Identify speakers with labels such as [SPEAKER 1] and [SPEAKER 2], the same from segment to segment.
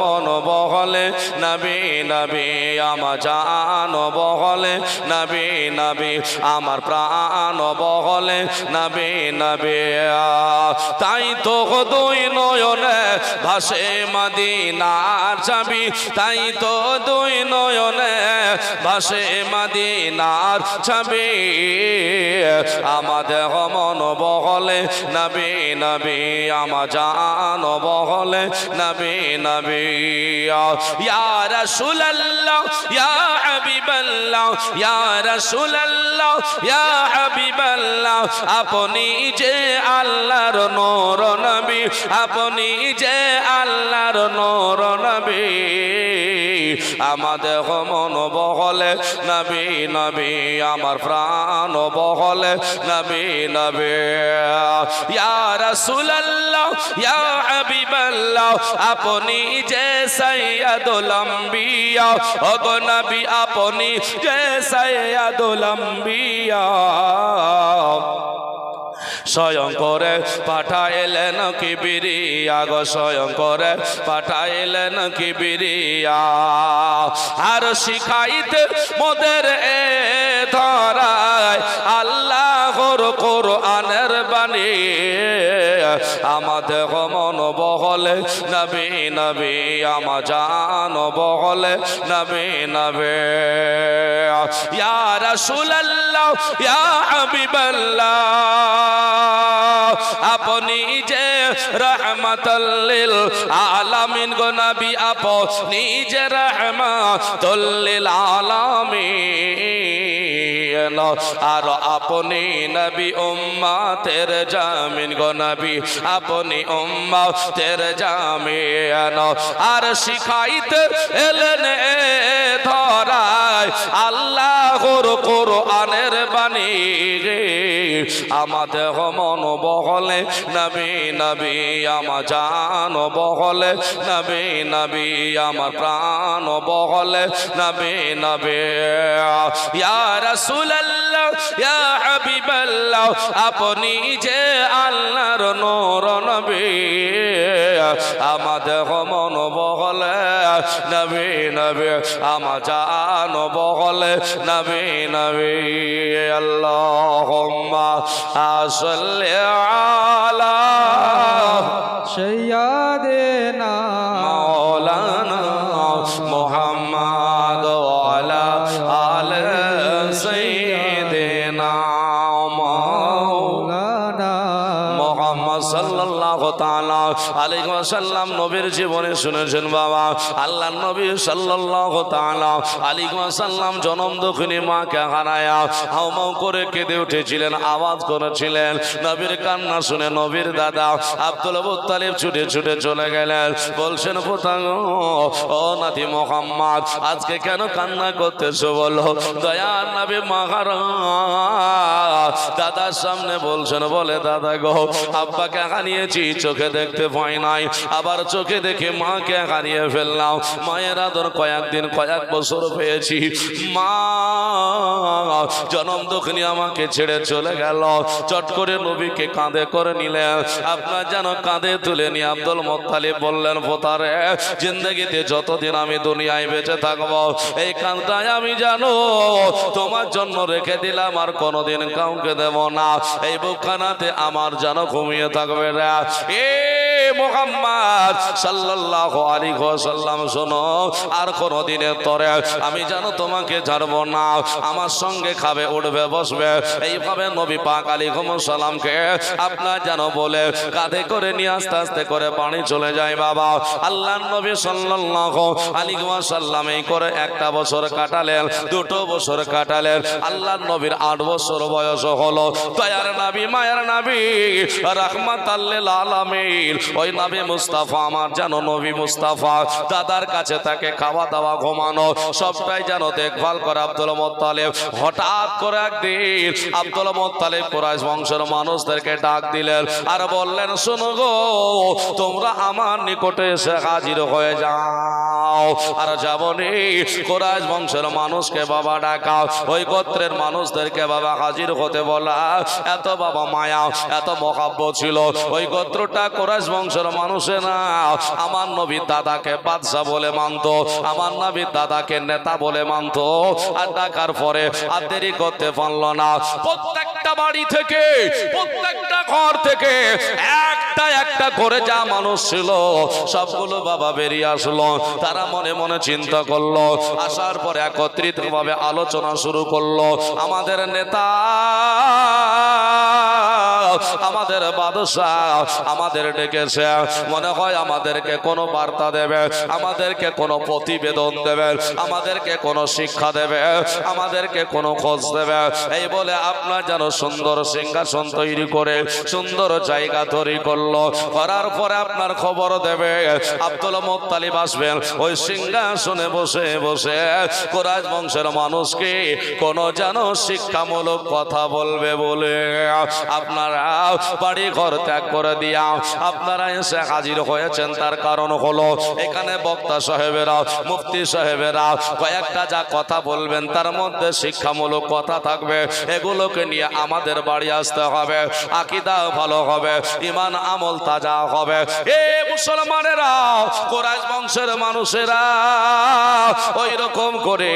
[SPEAKER 1] মন বহলে, নবী নবী আমার জান বহলে, নবী নবী, আমার প্রাণ বহলে, নবী নবী তাই তো দুই নয়নে ভাসে মদিনার চাবি, তাই তো দুই নয়নে ভাসে মদিনার ছবি আমাদের মন বহলে, নবী নবী আমার জান বহলে, নবী নবী ইয়া রাসূলুল্লাহ, ইয়া হাবিবাল্লাহ, ইয়া রাসূলুল্লাহ, ইয়া হাবিবাল্লাহ। আপনি যে আল্লাহর নূর নবী, আপনি যে আল্লাহর নূর নবী। আমাদের মন বহলে, নবী নবী, আমার প্রাণ বহলে, নবী নবী। ইয়া আপনি যে সাইয়্যিদুল আম্বিয়া নবী, আপনি যে সাইয়্যিদুল স্বয়ং করে পাঠাইলেন কি বিরিয়া গো স্বয়ং করে পাঠাইলেন কি বিরিয়া আর শিখাইতে মোদের এ ধরায় আল্লাহর কোরআনের বাণী। আমাদের মন বহলে, নবী নবী আমা জান বহলে, নবী নবী। আপনি যে রহমতুল্লিল আলামিন গো নবী, আপনি যে রহমতুল্লিল আলামিন। আর আপনি নবী উম্মাতের জামিন গো নবী, আপনি উম্মাতের জামিন। আর শিখাইতে এলেন ধরায়, আল্লাহর কোরআনের বাণী আমাদের মন বহলে, নবী নবী, আমার জান বহলে, নবী নবী, আমার প্রাণ বহলে, নবী নবী, ইয়া রাসূলুল্লাহ। হাবিবাল্লাহ, আপনি যে আল্লাহর নূর নবী আমাদের মন বহলে, নবী নবী, আমার জান বহলে, নবী নবী, আল্লাহুম্মা সাল্লি আলা
[SPEAKER 2] সৈয়াদেনা
[SPEAKER 1] ওয়াসাল্লাম নবীর জীবনে শুনেছেন বাবা। আল্লাহ নবী সাল্লাল্লাহু তাআলা আলাইহি জনম দক্ষিণী মাকে হারায়া হাউমাউ করে কেঁদে উঠেছিলেন, আওয়াজ করেছিলেন। নবীর কান্না শুনে নবীর দাদা আব্দুল মুত্তালিব ছুটে ছুটে চলে গেলেন। বলছেন, পোতাগ, ও নাতি মোহাম্মদ, আজকে কেন কান্না করতেছো বলো? দয়ার নবী মাহারা দাদার সামনে বলছেন, বলে দাদা গো, আব্বাকে হারিয়েছি চোখে দেখতে ভয় নাই। আবার চোখে দেখে মাকে হারিয়ে ফেললাম। মায়ের আদর কয়েকদিন, কয়েক বছর পেয়েছি। মা, জনম দক্ষিণী আমাকে ছেড়ে চলে গেল। চট করে নবীকে কাঁধে করে নিলেন আপনার যেন কাঁধে তুলে নিয়ে আব্দুল মোত্তালিব বললেন পোতারে জিন্দগিতে যতদিন আমি দুনিয়ায় বেঁচে থাকব, এই কাঁধটাই আমি জানো তোমার জন্য রেখে দিলাম, আর কোনোদিন কাউকে দেব না। এই বুকখানাতে আমার যেন ঘুমিয়ে থাকবে রে। এ মোহাম্মদ সাল্লাল্লাহু আলাইহি ওয়াসাল্লাম, শোনো, আর কোনোদিনের তরে আমি জানো তোমাকে ছাড়বো না। আমার সঙ্গে খাবে, উঠবে, বসবে। এইভাবে নবী পাক আলাইহিস সালামকে আপনার যেন বলে কাঁধে করে নিয়ে আস্তে আস্তে করে পানি চলে যায়, বাবা। আল্লাহ নবী সাল্লাল্লাহু আলাইহি ওয়াসাল্লাম এই করে একটা বছর কাটালেন, দুটো বছর কাটালেন। আল্লাহ নবীর আট বছর বয়স হলো। দয়ার নাবি, মায়ের নাবি রাহমাত আলামিন। ওই নবী মুস্তাফা, আমার যেন নবী মুস্তাফা। দাদার কাছে তাকে খাওয়া দাওয়া ঘুমানো, সবটাই যেন দেখভাল করে আব্দুল মোত্তালেব। হঠাৎ করে একদিন আব্দুল মোত্তালেব কোরাইশ বংশের মানুষদেরকে ডাক দিলেন আর বললেন, শোনো গো, তোমরা আমার নিকটে এসে হাজির হয়ে যাও। আর যাবনি, কোরাইশ বংশের মানুষকে বাবা ডাকা ওই গোত্রের মানুষদেরকে বাবা হাজির হতে বলা, এত বাবা মায়া, এত মহাব্ব ছিল। ওই গোত্রটা কোরাইশ বংশ বংশের মানুষেরা আমার নবীর দাদাকে বাদশাহ বলে মানতো, আমার নবীর দাদাকে নেতা বলে মানতো। আর ডাকার পরে আর দেরি করতে পারল না। প্রত্যেকটা বাড়ি থেকে, প্রত্যেকটা ঘর থেকে একটা একটা করে যা মানুষ ছিল, সবগুলো বাবা বেরিয়ে আসলো। তারা মনে মনে চিন্তা করল। আসার পরে একত্রিত ভাবে আলোচনা শুরু করল। আমাদের নেতা আমাদের বাদশাহ, আমাদের ডেকেছে। মনে হয় আমাদেরকে কোনো বার্তা দেবে, আমাদেরকে কোনো প্রতিবেদন দেবে, আমাদেরকে কোনো শিক্ষা দেবে, আমাদেরকে কোনো খোঁজ দেবে। এই বলে আপনার যেন সুন্দর সিংহাসন তৈরি করে, সুন্দর জায়গা তৈরি করল। করার পরে আপনার খবর দেবে, আব্দুল মোত্তালিব আসবেন। ওই সিংহাসনে বসে বসে কোরআশ বংশের মানুষকে কোনো যেন শিক্ষামূলক কথা বলবে বলে আপনারা বাড়ি ঘর ত্যাগ করে দিয়া আপনারা এসে হাজির হয়েছেন, তার কারণ হলো এখানে বক্তা সাহেবেরা, মুফতি সাহেবেরা কয়েকটা যা কথা বলবেন, তার মধ্যে শিক্ষামূলক কথা থাকবে। এগুলোকে নিয়ে আমাদের বাড়ি আসতে হবে, আকিদা ভালো হবে, ইমান আমল তাজা হবে। এ মুসলমানেরা কোরআশ বংশের মানুষেরা ওই রকম করে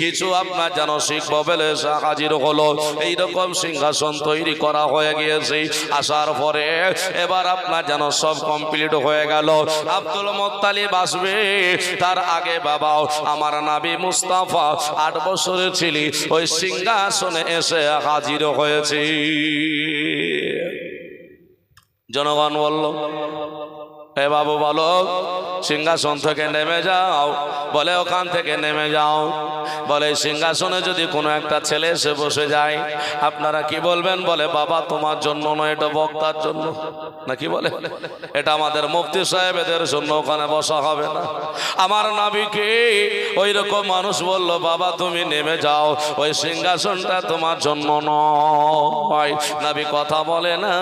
[SPEAKER 1] কিছু আপনার যেন শিখব বলে হাজির হলো। এইরকম সিংহাসন তৈরি করা হয়ে গিয়েছে। আসার পরে এবার আপনার যেন সব কমপ্লিট হয়ে গেল। আব্দুল মোত্তালিব আসবে। তার আগে বাবাও, আমার নাবি মুস্তাফা আট বছরের ছিলি। ওই সিংহাসনে এসে হাজির হয়েছে। জনগণ বলল, এ বাবু বলো সিংহাসন থেকে নেমে যাও। বলে ওখান থেকে নেমে যাও। বলে, সিংহাসনে যদি কোনো একটা ছেলে এসে বসে যায়, আপনারা কি বলবেন? বলে, বাবা, তোমার জন্য নয়, এটা বক্তার জন্য। না কি বলে, এটা আমাদের মুফতি সাহেবেদের জন্য, ওখানে বসা হবে না। আমার নাবিকে ওই রকম মানুষ বলল, বাবা, তুমি নেমে যাও, ওই সিংহাসনটা তোমার জন্য নয়। নাবি কথা বলে না।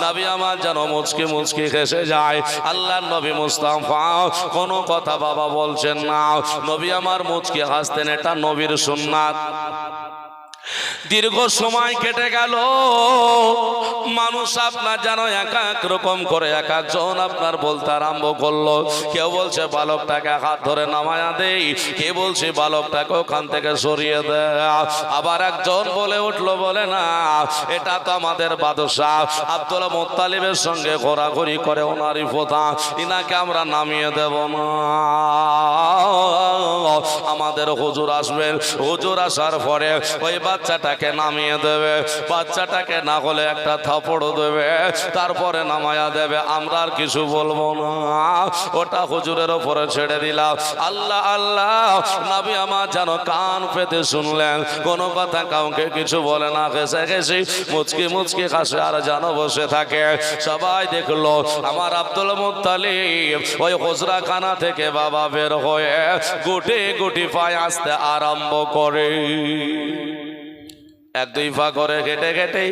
[SPEAKER 1] নাবি আমার যেন মুচকি মুচকি হেসে যায়। আল্লাহ নবী মুস্তাফা কোনো কথা বাবা বলছেন না। নবী আমার মুচকে হাসতেন এটা নবীর সুন্নাত। দীর্ঘ সময় কেটে গেল। মানুষ আপনার যেন এক এক রকম করে, এক একজন আপনার বলতে আরম্ভ করল। কেউ বলছে, বালকটাকে হাত ধরে নামায়া দেই। কে বলছে, বালকটাকে ওখান থেকে সরিয়ে দেয় আবার একজন বলে উঠল, বলে, না, এটা তো আমাদের বাদশাহ। আব্দুল মোত্তালিবের সঙ্গে ঘোরাঘুরি করে ওনারই পোতা ইনাকে আমরা নামিয়ে দেব না। আমাদের হুজুর আসবেন। হুজুর আসার পরে ওই বাচ্চাটাকে নামিয়ে দেবে। বাচ্চাটাকে না হলে একটা থাপড় দেবে। তারপরে নামায়া দেবে। আমরা আর কিছু বলব না। ওটা হুজুরের ওপরে ছেড়ে দিলাম। আল্লাহ আল্লাহ, নাবি আমার যেন কান পেতে শুনলেন। কোনো কথা কাউকে কিছু বলে না। ঘেসে ঘেসি মুচকি মুচকি কাছে আর যেন বসে থাকে। সবাই দেখল, আমার আব্দুল মুত্তালিব ওই খুচরা খানা থেকে বাবা বের হয়ে গুটি গুটি পায়ে আসতে আরম্ভ করে। এক, দুই পা করে কেটে কেটে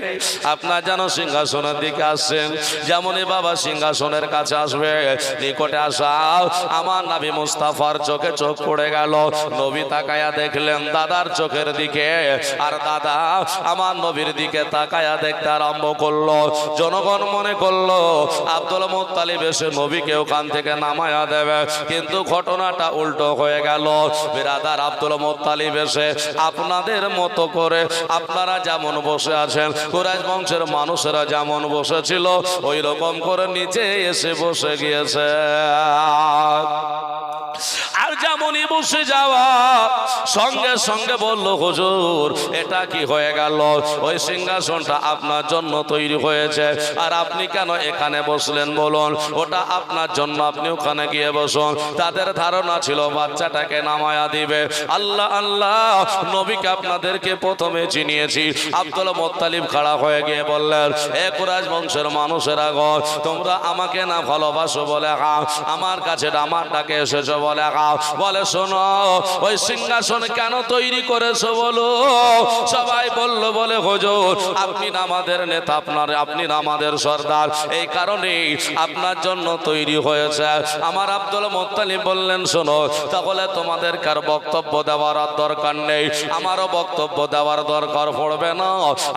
[SPEAKER 1] আপনার যেন সিংহাসনের দিকে আসছেন। যেমনই বাবা সিংহাসনের কাছে আসবে, নিকটে আসা আমার নাবি মুস্তাফার চোখে চোখ পড়ে গেল। নবী তাকায়া দেখলেন দাদার চোখের দিকে। আর দাদা আমার নবীর দিকে তাকায়া দেখতে আরম্ভ করল। জনগণ মনে করল, আব্দুল মুত্তালিব এসে নবীকে ওখান থেকে নামায়া দেবে। কিন্তু ঘটনাটা উল্টো হয়ে গেল। বিরাদার আব্দুল মুত্তালিব এসে আপনাদের মতো করে আপনারা যেমন বসে আছেন, কুরাইশ বংশের মানুষেরা যেমন বসেছিল ওই রকম করে নিচে এসে বসে গিয়েছে। যেমনই বসে যাওয়া। সঙ্গে সঙ্গে বলল, হুজুর, এটা কি হয়ে গেল? ওই সিংহাসনটা আপনার জন্য তৈরি হয়েছে। আর আপনি কেন এখানে বসলেন বলুন? ওটা আপনার জন্য আপনি ওখানে গিয়ে বসুন। তাদের ধারণা ছিল, বাচ্চাটাকে নামায়া দিবে। আল্লাহ আল্লাহ, নবীকে আপনাদেরকে প্রথমে চিনিয়েছি। আব্দুল মোত্তালিব খাড়া হয়ে গিয়ে বললেন, এ বংশের মানুষেরা গো, তোমরা আমাকে না ভালোবাসো বলে হা আমার কাছে আমার ডাকে এসেছ বলে হা বলে, শোনো, ওই সিংহাসন কেন তৈরি করেছ বলো? সবাই বলল, বলে, হুজুর, আপনি আমাদের নেতা, আপনার, আপনি আমাদের সর্দার। এই কারণে আপনার জন্য তৈরি হয়েছে। আমার আব্দুল মোত্তালিব বললেন, শোনো, তাহলে তোমাদের কার বক্তব্য দেওয়ার দরকার নেই। আমারও বক্তব্য দেওয়ার দরকার পড়বে না।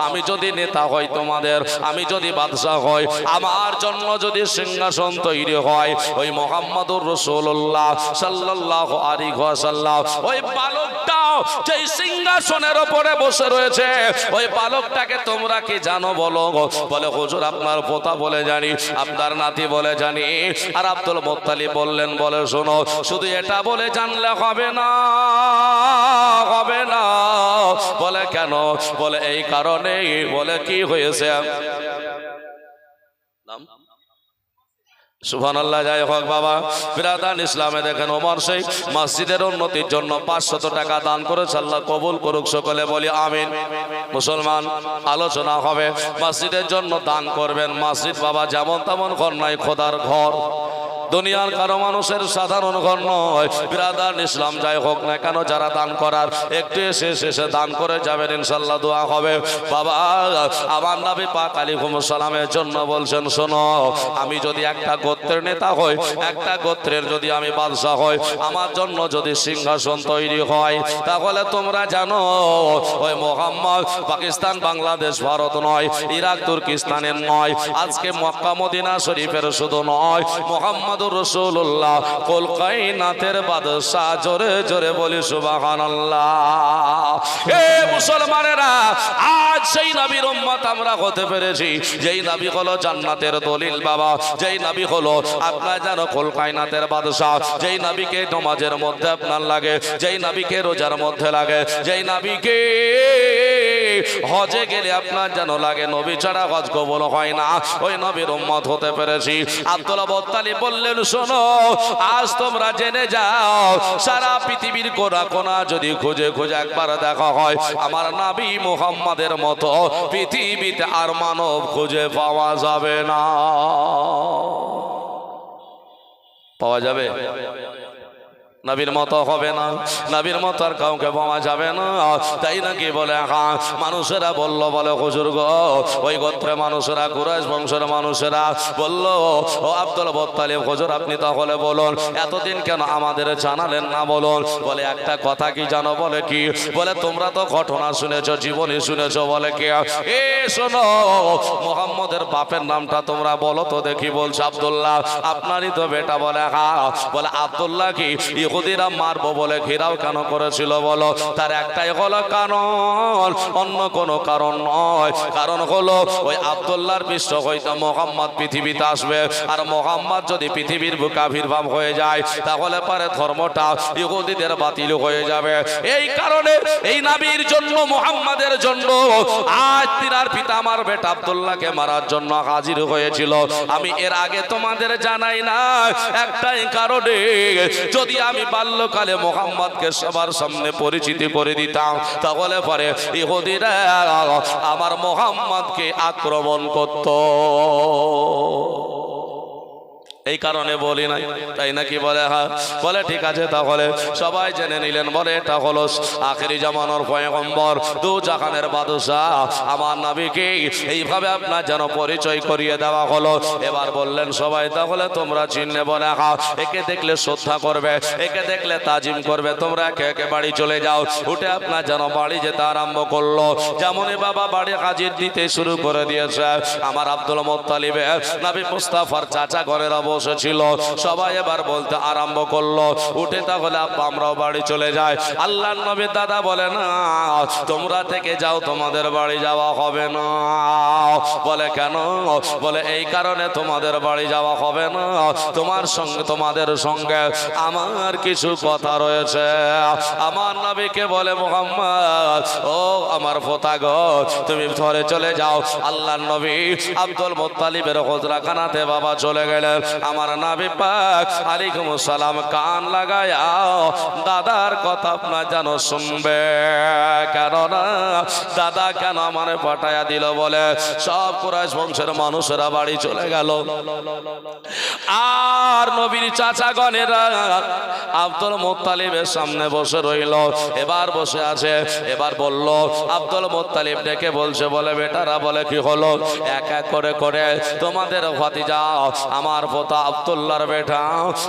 [SPEAKER 1] আমি যদি নেতা হই তোমাদের, আমি যদি বাদশাহ হই, আমার জন্য যদি সিংহাসন তৈরি হয়, ওই মোহাম্মদুর রসুল্লাহ সাল্লাহ সিংহাসনের ওপরে বসে রয়েছে, ওই বালকটাকে তোমরা কি জানো বলো? বলে, হুজুর, আপনার পোতা বলে জানি, আপনার নাতি বলে জানি। আর আব্দুল মোত্তালিব বললেন, বলে, শোনো, শুধু এটা বলে জানলে হবে না হবে না। বলে, কেন? বলে, এই কারণে বলে, কি হয়েছে? নাম? সুবহান আল্লাহ যাই হোক বাবা। বিরাদান ইসলামে দেখেন ওমর সেই মসজিদের উন্নতির জন্য পাঁচশত টাকা দান করেছে, আল্লাহ কবুল করুক সকলে বলি আমিন। মুসলমান, আলোচনা হবে। মসজিদের জন্য দান করবেন। মসজিদ বাবা যেমন তেমন নয় খোদার ঘর। দুনিয়ার কারও মানুষের সাধারণ ঘর নয়। বিরাদান ইসলাম যাই হোক না কেন, যারা দান করার, একটু এসে শেষে দান করে যাবেন ইনশাল্লাহ দোয়া হবে। বাবা, আমার নবী পাক আলাইহিম সালামের জন্য বলছেন, শোনো, আমি যদি একটা গোত্রের নেতা হই, একটা গোত্রের যদি আমি বাদশাহ হই, আমার জন্য যদি সিংহাসন তৈরি হয়, তাহলে তোমরা জানো, ওই মোহাম্মদ পাকিস্তান, বাংলাদেশ, ভারত নয়, ইরাক, তুর্কিস্তানের নয়, আজকে মক্কা, মদিনা শরীফের শুধু নয় মোহাম্মদুর রসুল্লাহ কলকাইনাথের বাদশাহ জোরে জোরে বলি সুবহানাল্লাহ। এ মুসলমানেরা, আজ সেই নবীর উম্মত আমরা হতে পেরেছি। যেই নবী হলো জান্নাতের দলিল বাবা। যেই নবী হলো আপনার জানো কলকাইনাথের বাদশাহ। যেই নবীকে নমাজের মধ্যে আপনার লাগে। যেই নবীকে রোজার মধ্যে লাগে। যেই নবীকে হজে গেলে আপনার যেন লাগে। নবী ছাড়া হজ কবল হয় না। ওই নবীর উম্মত হতে পেরেছি। আব্দুল্লাহ বত্তালি বললেন শোনো, আজ তোমরা জেনে যাও, সারা পৃথিবীর কোনা কোনা যদি খুঁজে খুঁজে একবার দেখা হয়, আমার নাবি মোহাম্মদের মতো পৃথিবীতে আর মানব খুঁজে পাওয়া যাবে না। পাওয়া যাবে? নবীর মতো হবে না, নবীর মতো আর কাউকে পাওয়া যাবে না। তাই নাকি বলে হ্যাঁ মানুষেরা বলল বলে, হুজুর গো, ওই গোত্রে মানুষেরা, কুরাইশ বংশের মানুষেরা বলল, ও আব্দুল বত্তালিব হুজুর, আপনি তাহলে বলুন, এতদিন কেন আমাদের জানালেন না বলুন? বলে, একটা কথা কি জানো বলে কি? বলে, তোমরা তো ঘটনা শুনেছো, জীবনী শুনেছো বলে কি? এ, শোনো, মোহাম্মদের বাপের নামটা তোমরা বলো তো দেখি বলছো আব্দুল্লাহ। আপনারই তো বেটা বলে হ্যাঁ বলে, আব্দুল্লাহ কি? ইহুদিরা মারবো বলে ঘেরাও কেন করেছিল বলো? তার একটাই হলো কারণ, অন্য কোনো কারণ নয়। কারণ হলো, ওই আব্দুল্লাহর বিশ্ব হইতো মোহাম্মদ পৃথিবীতে আসবে। আর মোহাম্মদ যদি পৃথিবীর বুকে আবির্ভাব হয়ে যায়, তাহলে পারে ধর্মটা ইহুদিদের বাতিল হয়ে যাবে। এই কারণে এই নাবির জন্য, মোহাম্মদের জন্য আজ তিনার পিতা আমার বেটা আব্দুল্লাহকে মারার জন্য হাজির হয়েছিল। আমি এর আগে তোমাদের জানাই না একটাই কারণে যদি আমি বাল্যকালে মোহাম্মদকে সবার সামনে পরিচিতি করে দিতাম। তাহলে পরে ইহুদিরা আমার মোহাম্মদকে আক্রমণ করত। এই কারণে বলি নাই, তাই নাকি বলে হ্যাঁ? বলে, ঠিক আছে তাহলে। সবাই জেনে নিলেন, বলে, এটা হলো আখেরি জামানোর পয়গম্বর, দু জাহানের বাদশাহ। আমার নাবিকে এইভাবে আপনার যেন পরিচয় করিয়ে দেওয়া হলো। এবার বললেন, সবাই, তাহলে তোমরা চিনলে বলে হ্যাঁ একে দেখলে শ্রদ্ধা করবে, একে দেখলে তাজিম করবে, তোমরা একে একে বাড়ি চলে যাও। উঠে আপনার যেন বাড়ি যেতে আরম্ভ করল। যেমনই বাবা বাড়ি হাজির দিতে শুরু করে দিয়েছে। আমার আব্দুল মোত্তালিবে নবী মুস্তাফার চাচা ঘরের বসেছিল সবাই এবার বলতে আরম্ভ করল। উঠে তাহলে আব্বা আমরাও বাড়ি চলে যাই। আল্লাহ নবী দাদা বলে, না, তোমরা থেকে যাও, তোমাদের বাড়ি যাওয়া হবে না। বলে, কেন? বলে, এই কারণে তোমাদের বাড়ি যাওয়া হবে না। তোমার সঙ্গে, তোমাদের সঙ্গে আমার কিছু কথা রয়েছে। আমার নবীকে বলে, মোহাম্মদ, ও আমার ফোতা গো, তুমি ঘরে চলে যাও। আল্লাহ নবী আব্দুল মোত্তালিবের হোজরাখানাতে বাবা চলে গেলেন। আমার নাবি পাক, আলাইকুম সালাম, কান লাগায়া দাদার কথা আপনার যেন শুনবে। কেননা, দাদা কেন আমার পাঠায়া দিল বলে? সব কুরাইশ বংশের মানুষেরা বাড়ি চলে গেল। আর নবীর চাচা গনেরা আব্দুল মোত্তালিবের সামনে বসে রইল। এবার বসে আছে, এবার বলল, আব্দুল মোত্তালিব ডেকে বলছে, বলে, বেটারা, বলে, কি হলো? এক এক করে করে, তোমাদের ভাতিজা, আমার পোতা আব্দুল্লাহর বেটা।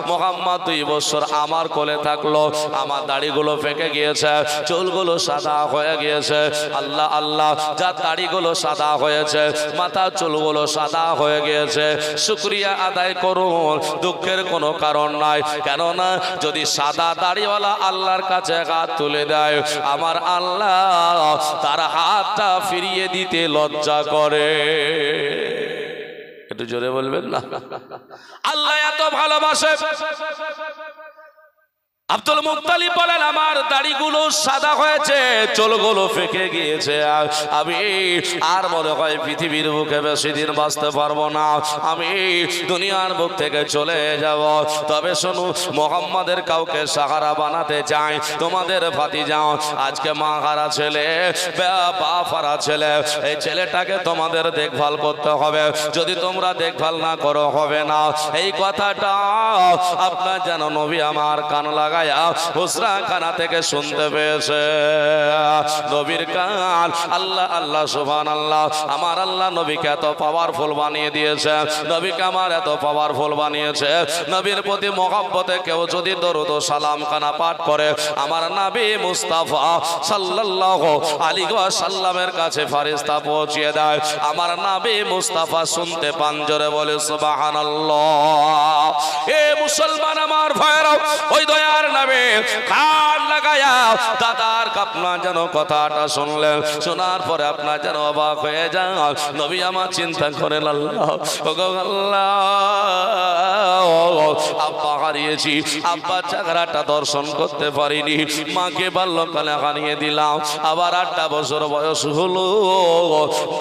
[SPEAKER 1] মোহাম্মদ দুই বছর আমার কোলে থাকল, আমার দাড়িগুলো ফেঁকে গিয়েছে, চুলগুলো সাদা হয়ে গিয়েছে। আল্লাহ আল্লাহ যার দাড়িগুলো সাদা হয়েছে মাথা চুলগুলো সাদা হয়ে গিয়েছে। শুক্রিয়া আদায় করুন, দুঃখের কোনো কারণ নাই। কেননা, যদি সাদা দাড়িওয়ালা আল্লাহর কাছে হাত তুলে দেয়, আমার আল্লাহ তার হাতটা ফিরিয়ে দিতে লজ্জা করে। একটু জোরে বলবেন না? আল্লাহ এত ভালোবাসে। আব্দুল মুক্তালিব বলেন, আমার দাড়িগুলো সাদা হয়েছে, চুলগুলো ফেঁকে গিয়েছে। আমি আর মনে হয় পৃথিবীর বুকে বেশি দিন বাঁচতে পারব না। আমি দুনিয়ার বুক থেকে চলে যাব। তবে শোনো, মোহাম্মদের কাউকে সাহারা বানাতে চাই। তোমাদের ফাতি যাও আজকে মা হারা ছেলে বা ফারা ছেলে, এই ছেলেটাকে তোমাদের দেখভাল করতে হবে। যদি তোমরা দেখভাল না করো, হবে না। এই কথাটা আপনার যেন নবী আমার কান লাগায়া হুসরা খানা থেকে শুনতে পেয়েছে। নবীর কান, আল্লাহ আল্লাহ সুবহান আল্লাহ আমার আল্লাহ নবীকে এত পাওয়ারফুল বানিয়ে দিয়েছে। নবীকে আমার এত পাওয়ারফুল বানিয়েছে। নবীর প্রতি মহব্বতে কেউ যদি দরুদ সালাম খানা পাঠ করে, আমার নাবি মুস্তাফা সাল্লাল্লাহু আলাইহি সাল্লামের কাছে ফারিস্তা পৌঁছিয়ে দেয়। আমার নাবি মুস্তাফা শুনতে পান জোরে বলে, সুবহানাল্লাহ। এ মুসলমান আমার ভাইরা ওই দয়ার নামে কান লাগায়া দাদার আপনার যেন কথাটা শুনলেন। শোনার পরে আপনার যেন অবাক হয়ে যান। নবী আমার চিন্তা আল্লাহ আব্বা হারিয়েছি, আব্বা চাকরাটা দর্শন করতে পারিনি। মাকে বাল্যকালে হারিয়ে দিলাম। আবার আটটা বছর বয়স হলো।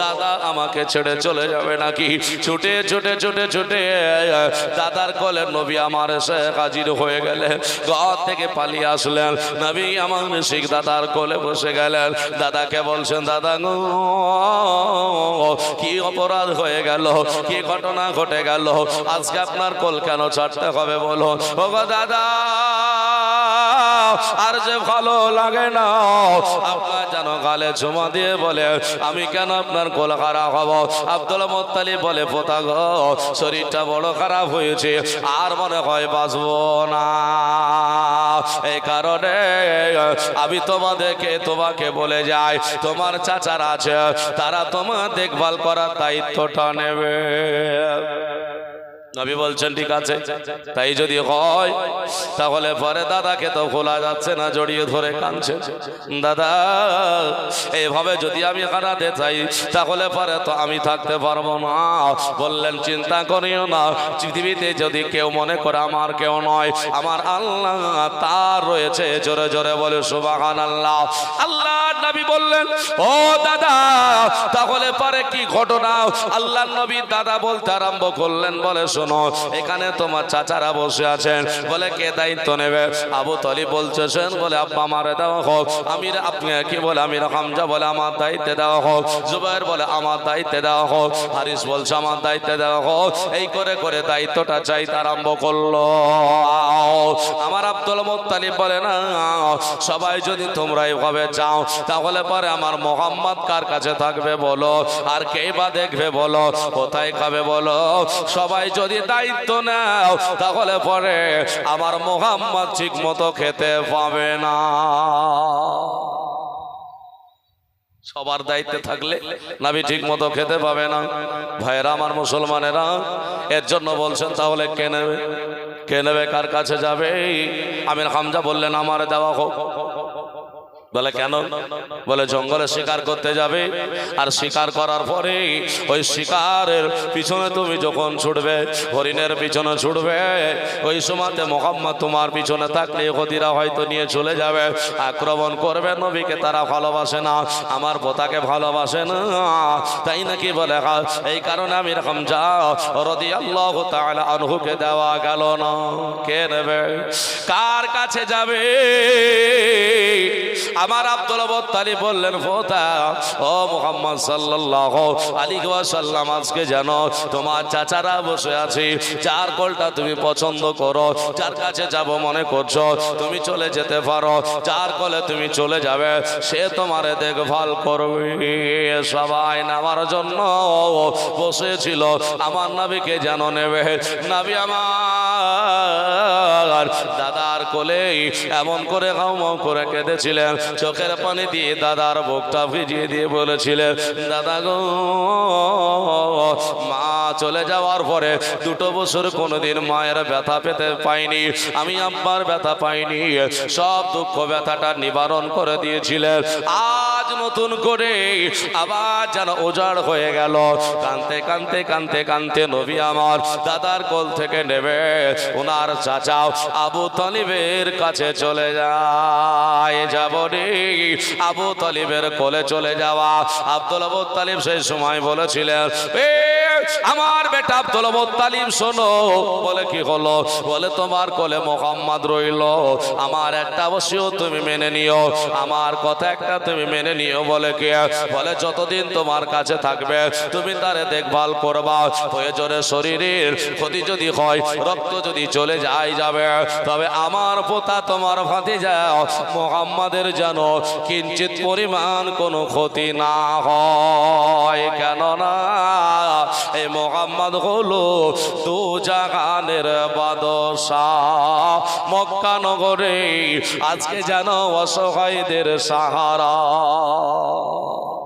[SPEAKER 1] দাদা আমাকে ছেড়ে চলে যাবে নাকি? ছুটে ছুটে ছুটে ছুটে, দাদার কলে নবী আমার এসে হাজির হয়ে গেলেন। ঘর থেকে পালিয়ে আসলেন। নবী আমার শিখ দাদার কোলে বসে গেলেন। দাদাকে বলছেন, দাদা গো, কি অপরাধ হয়ে গেল? কি ঘটনা ঘটে গেল? আজকে আপনার কোল কেন ছাড়তে হবে বলো ও দাদা আর যে ভালো লাগে না। আপনার যেন গালে চুমা দিয়ে বলে, আমি কেন আপনার কোল খারাপ হব? আব্দুল মোত্তালি বলে, পোতা গো, শরীরটা বড় খারাপ হয়েছে, আর মনে হয় বাঁচবো না। এই কারণে আমি তোমাদেরকে, তোমাকে বলে যাই, তোমার চাচারা আছে, তারা তোমার দেখভাল করার দায়িত্বটা নেবে। নবী বলছেন, ঠিক আছে, তাই যদি হয়, তাহলে পরে দাদাকে তো খোলা যাচ্ছে না, জড়িয়ে ধরে কাঁদছে। দাদা এইভাবে যদি আমি হারাতে চাই, তাহলে পরে তো আমি থাকতে পারব না। বললেন, চিন্তা করিও না, পৃথিবীতে যদি কেউ মনে করে আমার কেউ নয়, আমার আল্লাহ তার রয়েছে, জোরে জোরে বলে সুবাহান আল্লাহ আল্লাহ নবী বললেন, ও দাদা, তাহলে পরে কি ঘটনা? আল্লাহ নবী দাদা বলতে আরম্ভ করলেন, বলে শোনো এখানে তোমার চাচারা বসে আছেন। বলে, কে দায়িত্ব নেবে? আবু তলি বলছেন বলে, আব্বা, মারে দেওয়া হোক। আমির, আপনি কি বলে আমি হামজা বলে, আমার দায়িত্বে দেওয়া হোক। জুবাইর বলে, আমার দায়িত্বে দেওয়া হোক। হারিস বলছে, আমার দায়িত্বে দেওয়া হোক। এই করে করে দায়িত্বটা চাইতে আরম্ভ করল। আমার আব্দুল মোত্তালিব বলে, না, সবাই যদি তোমরা এইভাবে চাও, তাহলে পরে আমার মোহাম্মদ কার কাছে থাকবে বলো? আর কে বা দেখবে বলো? কোথায় খাবে বলো? সবাই যদি দায়িত্ব নাও, তাহলে পরে আমার মোহাম্মদ ঠিক মতো খেতে পাবে না। সবার দায়িত্বে থাকলে নাবি ঠিক মতো খেতে পাবে না। ভাইয়েরা, আমার মুসলমানেরা, এর জন্য বলছেন, তাহলে কে নেবে? কে নেবে? কার কাছে যাবে? আমির হামজা বললেন, আমার দেওয়া হোক। বলে কেন? বলে জঙ্গলে শিকার করতে যাবে। আর শিকার করার পরে ওই শিকারের পিছনে তুমি যখন ছুটবে, হরিণের পিছনে ছুটবে, ওই সময়তে মোহাম্মদ তোমার পিছনে থাকলে হদিরা হয়তো নিয়ে চলে যাবে। আক্রমণ করবে নবীকে, তারা ভালোবাসে না, আমার পোতাকে ভালোবাসে না। তাই নাকি বলে এই কারণে আমি এরকম যা রদি আল্লাহ আনহুকে দেওয়া গেল না। কে নেবে? কার কাছে যাবে? আমার আব্দুল বত্তালি বললেন, ফোতা, ও মোহাম্মদ সাল্লাল্লাহ আলী সাল্লাম আজকে জানো তোমার চাচারা বসে আছে, যার কোলটা তুমি পছন্দ করো, যার কাছে যাব মনে করছ, তুমি চলে যেতে পারো, যার কোলে তুমি চলে যাবে, সে তোমারে দেখভাল করবে। সবাই নামার জন্য বসেছিল, আমার নাবিকে যেন নেবে। নাবি আমার দাদার কোলে এমন করে হাউ মাউ করে কেঁদেছিলেন চোখের পানি দিয়ে দাদার বুকটা ভিজিয়ে দিয়ে বলেছিলেন, দাদা গো, মা চলে যাওয়ার পরে দুটো বছর কোনোদিন মায়ের ব্যথা পেতে পাইনি। আমি আব্বার ব্যথা পাইনি। সব দুঃখ ব্যথাটা নিবারণ করে দিয়েছিলেন। আজ নতুন করে আবার যেন ওজাড় হয়ে গেল। কানতে কানতে কানতে কানতে নবী আমার দাদার কোল থেকে নেবে ওনার চাচাও আবু তলিবের কাছে চলে যায়। যাব আবু তলিবের কোলে চলে যাওয়া। আব্দুল আবু তালিব সেই সময় বলেছিলেন "এ, আমার বেটা আব্দুল আবু তালিব শোনো। বলে কি হলো? বলে তোমার কোলে মোহাম্মদ রইল। আমার একটা অবশ্যই তুমি মেনে নিও। আমার কথা একটা তুমি মেনে নিও বলে কি? বলে, যতদিন তোমার কাছে থাকবে, তুমি তারে দেখভাল করবা। প্রয়োজনে শরীরের ক্ষতি যদি হয়, রক্ত যদি চলে যায় যাবে, তবে আমার পোতা তোমার ফাঁতে যাও মোহাম্মদের যেন কিঞ্চিত পরিমাণ কোনো ক্ষতি না হয়। কেননা, এই মোহাম্মদ হলো দু জাহানের বাদশাহ। মক্কা নগরে আজকে যেন অসহায়দের সাহারা Oh.